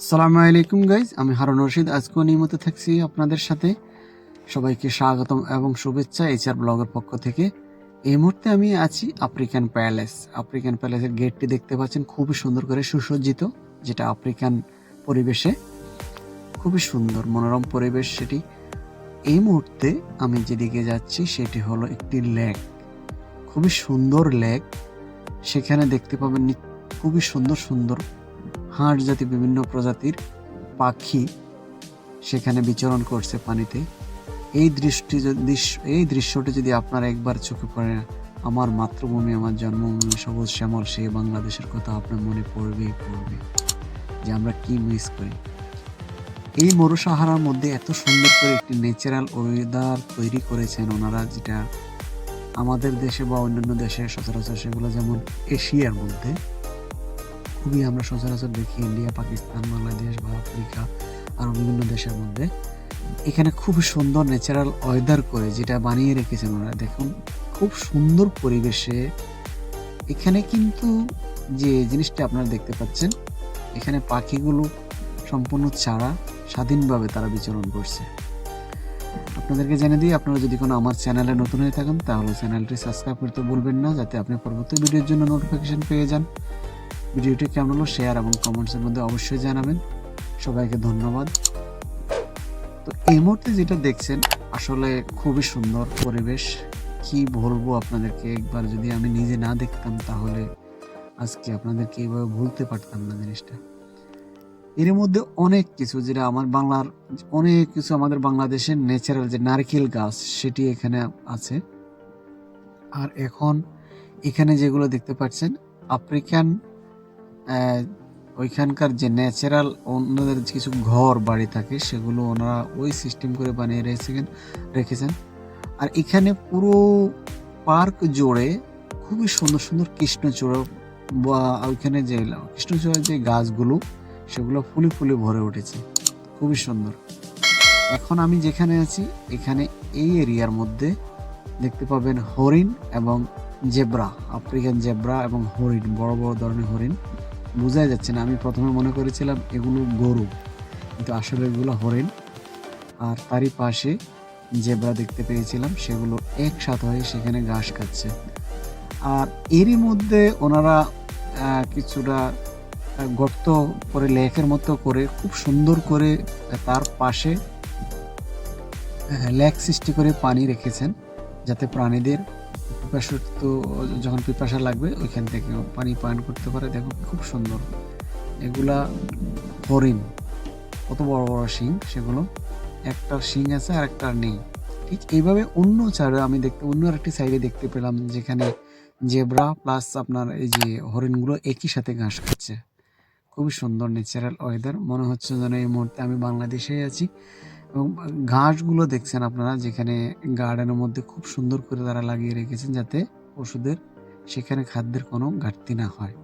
সালামু আলাইকুম গাইজ আমি হারুন রশিদ। আজকেও নিয়মিত থাকছি আপনাদের সাথে। সবাইকে স্বাগতম এবং শুভেচ্ছা এইচআর ব্লগের পক্ষ থেকে। এই মুহূর্তে আমি আছি আফ্রিকান প্যালেস আফ্রিকান প্যালেসের গেটটি দেখতে পাচ্ছেন। খুবই সুন্দর করে সুসজ্জিত, যেটা আফ্রিকান পরিবেশে খুবই সুন্দর, মনোরম পরিবেশ সেটি। এই মুহূর্তে আমি যেদিকে যাচ্ছি, সেটি হলো একটি লেক খুবই সুন্দর লেক সেখানে দেখতে পাবেন খুবই সুন্দর সুন্দর হাঁস জাতি বিভিন্ন প্রজাতির পাখি সেখানে বিচরণ করছে পানিতে। এই দৃষ্টি এই দৃশ্যটি যদি আপনারা একবার চোখে পড়ে, আমার মাতৃভূমি, আমার জন্মভূমি, সবুজ শ্যামল, সেই বাংলাদেশের কথা আপনার মনে পড়বেই পড়বে যে আমরা কি মিস করি। এই মরুসাহারার মধ্যে এত সুন্দর করে একটি ন্যাচারাল ওয়েদার তৈরি করেছেন ওনারা, যেটা আমাদের দেশে বা অন্যান্য দেশে সচরাচর সেগুলো যেমন এশিয়ার মধ্যে খুবই আমরা সচরাচর দেখি ইন্ডিয়া, পাকিস্তান, বাংলাদেশ বা আফ্রিকা আরও বিভিন্ন দেশের মধ্যে। এখানে খুব সুন্দর ন্যাচারাল ওয়েদার করে যেটা বানিয়ে রেখেছেন ওরা। দেখুন, খুব সুন্দর পরিবেশে। এখানে কিন্তু যে জিনিসটা আপনারা দেখতে পাচ্ছেন, এখানে পাখিগুলো সম্পূর্ণ ছাড়া, স্বাধীনভাবে তারা বিচরণ করছে। আপনাদেরকে জেনে দিই, আপনারা যদি কোনো আমার চ্যানেলে নতুন হয়ে থাকেন, তাহলে চ্যানেলটি সাবস্ক্রাইব করতে ভুলবেন না, যাতে আপনি পরবর্তী ভিডিওর জন্য নোটিফিকেশন পেয়ে যান। ভিডিওটি কেমন হলো শেয়ার এবং কমেন্টসের মধ্যে অবশ্যই জানাবেন। সবাইকে ধন্যবাদ। তো এই মুহূর্তে যেটা দেখছেন, আসলে খুবই সুন্দর পরিবেশ। কি বলব আপনাদেরকে? একবার যদি আমি নিজে না দেখতাম, তাহলে আজকে আপনাদেরকে এইভাবে ভুলতে পারতাম না জিনিসটা। এর মধ্যে অনেক কিছু যেটা আমার বাংলার, অনেক কিছু আমাদের বাংলাদেশের ন্যাচারাল যে নারকেল গাছ, সেটি এখানে আছে। আর এখন এখানে যেগুলো দেখতে পাচ্ছেন আফ্রিকান ওইখানকার যে ন্যাচারাল ওনাদের কিছু ঘর বাড়ি থাকে, সেগুলো ওনারা ওই সিস্টেম করে বানিয়ে রেখেছেন রেখেছেন। আর এখানে পুরো পার্ক জুড়ে খুবই সুন্দর সুন্দর কৃষ্ণচূড়া বা ওইখানে যে কৃষ্ণচূড়ার যে গাছগুলো, সেগুলো ফুলে ফুলে ভরে উঠেছে। খুবই সুন্দর। এখন আমি যেখানে আছি, এখানে এই এরিয়ার মধ্যে দেখতে পাবেন হরিণ এবং জেব্রা, আফ্রিকান জেব্রা এবং হরিণ, বড় বড় ধরনের হরিণ। বোঝাই যাচ্ছে না। আমি প্রথমে মনে করেছিলাম এগুলো গরু, কিন্তু আসলে এগুলো হরিণ। আর তারই পাশে জেব্রা দেখতে পেয়েছিলাম, সেগুলো একসাথে হয়ে সেখানে ঘাস খাচ্ছে। আর এরই মধ্যে ওনারা কিছুটা গর্ত করে, লেকের মতো করে, খুব সুন্দর করে তার পাশে লেক সৃষ্টি করে পানি রেখেছেন, যাতে প্রাণীদের পিপাসা তো যখন পিপাসা লাগবে, ওইখান থেকে পানি পান করতে পারে। দেখো খুব সুন্দর। এগুলা হরিণ, কত বড় বড় শিং, সেগুলো একটার শিং আছে আর একটার নেই। ঠিক এইভাবে অন্য চারে আমি দেখতে, অন্য আরেকটি সাইডে দেখতে পেলাম যেখানে জেব্রা প্লাস আপনার এই যে হরিণগুলো একই সাথে ঘাস খাচ্ছে। খুবই সুন্দর ন্যাচারাল ওয়েদার মনে হচ্ছে যেন এই মুহূর্তে আমি বাংলাদেশেই আছি। এবং ঘাসগুলো দেখছেন আপনারা, যেখানে গার্ডেনের মধ্যে খুব সুন্দর করে তারা লাগিয়ে রেখেছেন যাতে পশুদের সেখানে খাদ্যের কোনো ঘাটতি না হয়।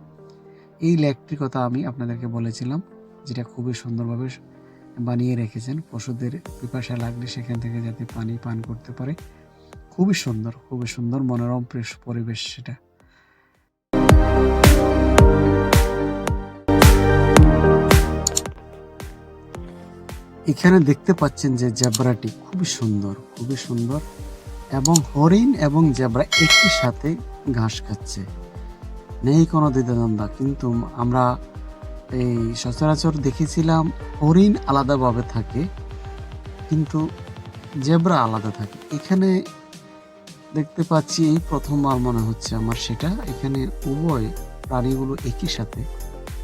এই লেকটির কথা আমি আপনাদেরকে বলেছিলাম, যেটা খুবই সুন্দরভাবে বানিয়ে রেখেছেন। পশুদের পিপাসা লাগলে সেখান থেকে যাতে পানি পান করতে পারে। খুবই সুন্দর খুবই সুন্দর, মনোরম পরিবেশ সেটা। এখানে দেখতে পাচ্ছেন যে জেব্রাটি খুবই সুন্দর খুবই সুন্দর। এবং হরিণ এবং জেব্রা একই সাথে ঘাস খাচ্ছে। নেই কোনো দ্বিধাদ্বন্দ্ব, কিন্তু আমরা এই সচরাচর দেখেছিলাম হরিণ আলাদাভাবে থাকে, কিন্তু জেব্রা আলাদা থাকে। এখানে দেখতে পাচ্ছি, এই প্রথমবার মনে হচ্ছে আমার সেটা। এখানে উভয় প্রাণীগুলো একই সাথে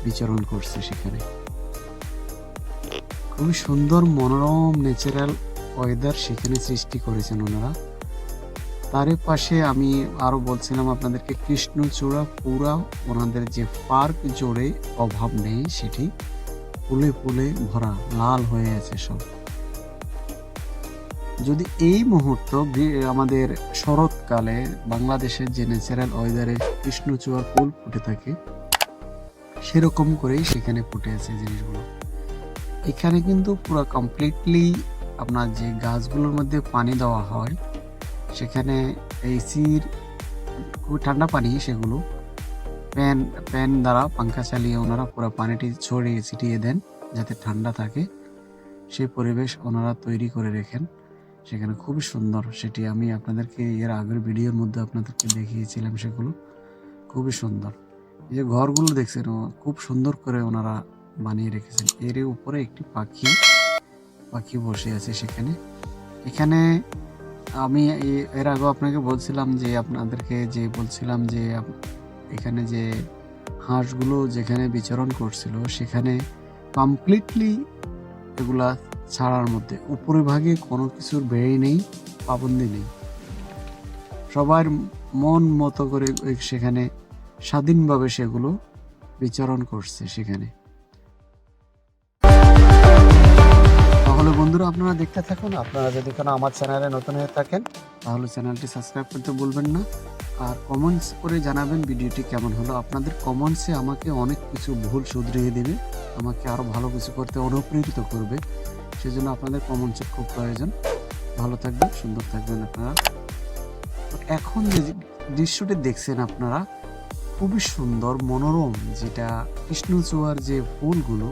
বিচরণ করছে সেখানে। খুবই সুন্দর মনোরম ন্যাচারাল ওয়েদার সেখানে সৃষ্টি করেছেন ওনারা। তার পাশে আমি আরও বলছিলাম আপনাদেরকে, কৃষ্ণচূড়া পুরা ওনাদের যে পার্ক জোরে অভাব নেই সেটি ফুলে ফুলে ভরা, লাল হয়ে আছে সব। যদি এই মুহূর্ত আমাদের শরৎকালে বাংলাদেশের যে ন্যাচারাল ওয়েদারে কৃষ্ণচূড়ার ফুল ফুটে থাকে, সেরকম করেই সেখানে ফুটে আছে জিনিসগুলো। এখানে কিন্তু পুরো কমপ্লিটলি আপনার যে গাছগুলোর মধ্যে পানি দেওয়া হয়, সেখানে এসির খুবই ঠান্ডা পানি সেগুলো। প্যান প্যান দ্বারা পাঙ্খা চালিয়ে ওনারা পুরো পানিটি ছড়িয়ে ছিটিয়ে দেন যাতে ঠান্ডা থাকে। সেই পরিবেশ ওনারা তৈরি করে রেখেন। সেখানে খুবই সুন্দর সেটি আমি আপনাদেরকে এর আগের ভিডিওর মধ্যে আপনাদেরকে দেখিয়েছিলাম সেগুলো। খুবই সুন্দর। এই যে ঘরগুলো দেখছেন খুব সুন্দর করে ওনারা বানিয়ে রেখেছেন। এর উপরে একটি পাখি পাখি বসে আছে সেখানে। এখানে আমি এর আগে আপনাকে বলছিলাম যে, আপনাদেরকে যে বলছিলাম যে এখানে যে হাঁসগুলো যেখানে বিচরণ করছিল, সেখানে কমপ্লিটলি এগুলা ছাড়ার মধ্যে উপরে ভাগে কোনো কিছুর বেড়ে নেই, পাবন্দি নেই। সবার মন মতো করে সেখানে স্বাধীনভাবে সেগুলো বিচরণ করছে সেখানে। বন্ধুরা, আপনারা দেখতে থাকুন। আপনারা যদি কোনো আমার চ্যানেলে নতুন হয়ে থাকেন, তাহলে চ্যানেলটি সাবস্ক্রাইব করতে বলবেন না। আর কমেন্টস করে জানাবেন ভিডিওটি কেমন হলো। আপনাদের কমেন্টসে আমাকে অনেক কিছু ভুল শুধরিয়ে দেবে। আমাকে আরও ভালো কিছু করতে অনুপ্রেরিত করবে। সেজন্য আপনাদের কমেন্টসের খুব প্রয়োজন। ভালো থাকবেন, সুন্দর থাকবেন আপনারা। এখন যে দৃশ্যটি দেখছেন আপনারা, খুবই সুন্দর, মনোরম যেটা কৃষ্ণচূড়ার যে ফুলগুলো,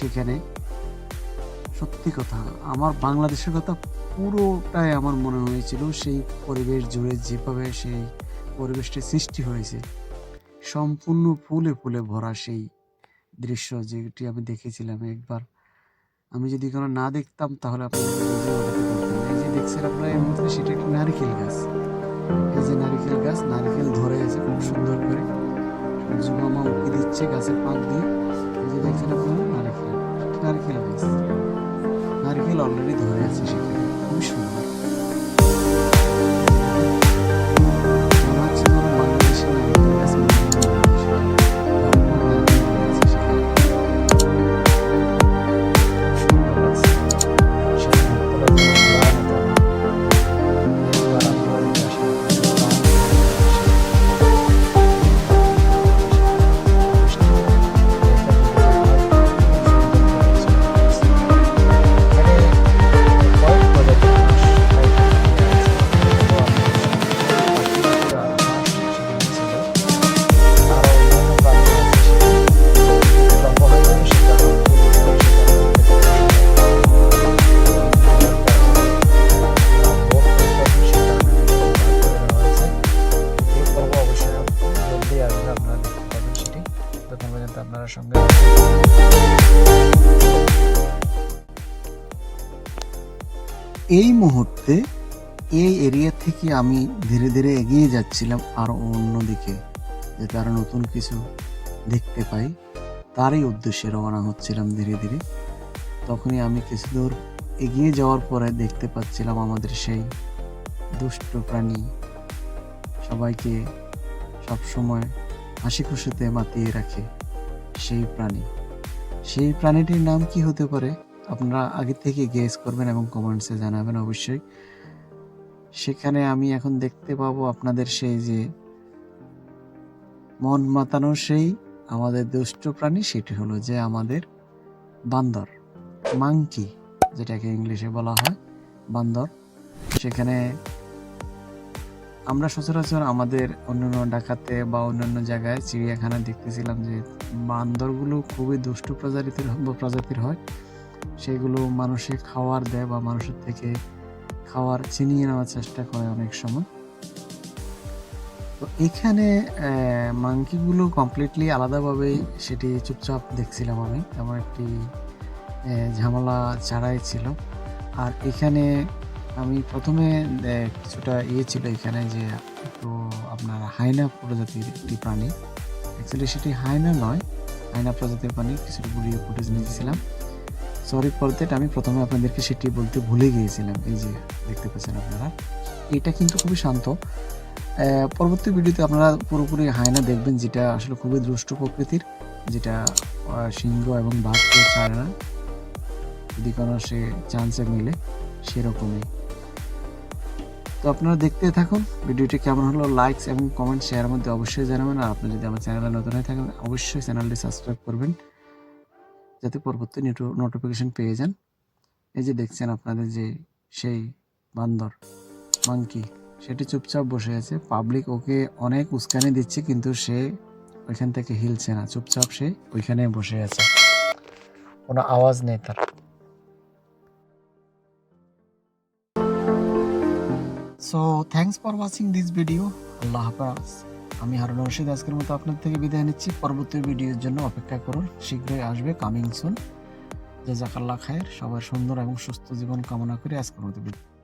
সেখানে সত্যি কথা, আমার বাংলাদেশের কথা পুরোটাই আমার মনে হয়েছিল, সেই পরিবেশ জুড়ে যেভাবে সেই পরিবেশটি সৃষ্টি হয়েছে, সম্পূর্ণ ফুলে ফুলে ভরা সেই দৃশ্য যেটি আমি দেখেছিলাম একবার। আমি যদি কোনো না দেখতাম তাহলে আপনারা বুঝে উঠতে পারতেন। না। এই যে দেখছেন আপনারা, এই মুহূর্তে সেটা একটি নারকেল গাছ। এই যে নারকেল গাছ, নারকেল ধরে আছে খুব সুন্দর করে। মামা উঁকি দিচ্ছে গাছের পাক দিয়ে। এই যে দেখছেন আপনারা, নারকেল নারকেল গাছ। নারকেল অলরেডি ধরে আছে সেখানে। খুবই সুন্দর। এই মুহূর্তে এই এরিয়া থেকে আমি ধীরে ধীরে এগিয়ে যাচ্ছিলাম আরও অন্যদিকে যাতে আরও নতুন কিছু দেখতে পাই। তারই উদ্দেশ্যে রওনা হচ্ছিলাম ধীরে ধীরে। তখনই আমি কিছু দূর এগিয়ে যাওয়ার পরে দেখতে পাচ্ছিলাম আমাদের সেই দুষ্ট প্রাণী। সবাইকে সবসময় হাসি খুশিতে মাতিয়ে রাখে সেই প্রাণী। সেই প্রাণীটির নাম কি হতে পারে? আপনারা আগে থেকে গেস করবেন এবং কমেন্টসে জানাবেন অবশ্যই। সেখানে আমি এখন দেখতে পাবো আপনাদের সেই যে মন মাতানো সেই আমাদের দুষ্ট প্রাণী, সেটি হলো যে আমাদের বান্দর, মাংকি, যেটাকে ইংলিশে বলা হয়, বান্দর। সেখানে আমরা সচরাচর আমাদের অন্যান্য ডাকাতে বা অন্যান্য জায়গায় চিড়িয়াখানা দেখতেছিলাম যে বান্দরগুলো খুবই দুষ্টু প্রজাতির প্রজাতির হয়। সেগুলো মানুষে খাওয়ার দেয় বা মানুষের থেকে খাওয়ার ছিনিয়ে নেওয়ার চেষ্টা করে অনেক সময়। তো এখানে মাংকিগুলো কমপ্লিটলি আলাদাভাবেই সেটি চুপচাপ দেখছিলাম আমি। তেমন একটি ঝামেলা ছাড়াই ছিল। আর এখানে আমি প্রথমে কিছুটা ইয়ে ছিল এখানে যে একটু আপনার হাইনা প্রজাতির একটি প্রাণী। অ্যাকচুয়ালি সেটি হাইনা নয়, হাইনা প্রজাতির প্রাণী। কিছুটা ভিডিও ফুটেজ নিয়েছিলাম। সরি ফর দ্যাট আমি প্রথমে আপনাদেরকে সেটি বলতে ভুলে গিয়েছিলাম। এই যে, দেখতে পাচ্ছেন আপনারা। এটা কিন্তু খুবই শান্ত। পরবর্তী ভিডিওতে আপনারা পুরোপুরি হায়না দেখবেন যেটা আসলে খুবই দুষ্ট প্রকৃতির, যেটা সিংহ এবং বাঘকে ছাড়ে না। যদি কোনো সে চান্সে মিলে, সেরকমই। তো আপনারা দেখতে থাকুন, ভিডিওটি কেমন হলো লাইকস এবং কমেন্ট শেয়ারের মধ্যে অবশ্যই জানাবেন। আর আপনি যদি আমার চ্যানেলে নতুন হয়ে থাকেন, অবশ্যই চ্যানেলটি সাবস্ক্রাইব করবেন। যাতে পরবর্তী নোটিফিকেশন পেয়ে যান। এই যে দেখছেন আপনাদের যে সেই বান্দর মাংকি সেটি চুপচাপ বসে আছে। পাবলিক ওকে অনেক উস্কানি দিচ্ছে, কিন্তু সে ওইখান থেকে হিলছে না। চুপচাপ সে ওইখানে বসে আছে। কোনো আওয়াজ নেই তার। So thanks for watching this video আল্লাহ হাফাজ। আমি হারুন রশিদ, আজকের মতো আপনার থেকে বিদায় নিচ্ছি। পরবর্তী ভিডিওর জন্য অপেক্ষা করুন, শীঘ্রই আসবে কামিং সুন। জাজাকাল্লাহ খায়ের, সবার সুন্দর এবং সুস্থ জীবন কামনা করে আজকের মতো বিদায়।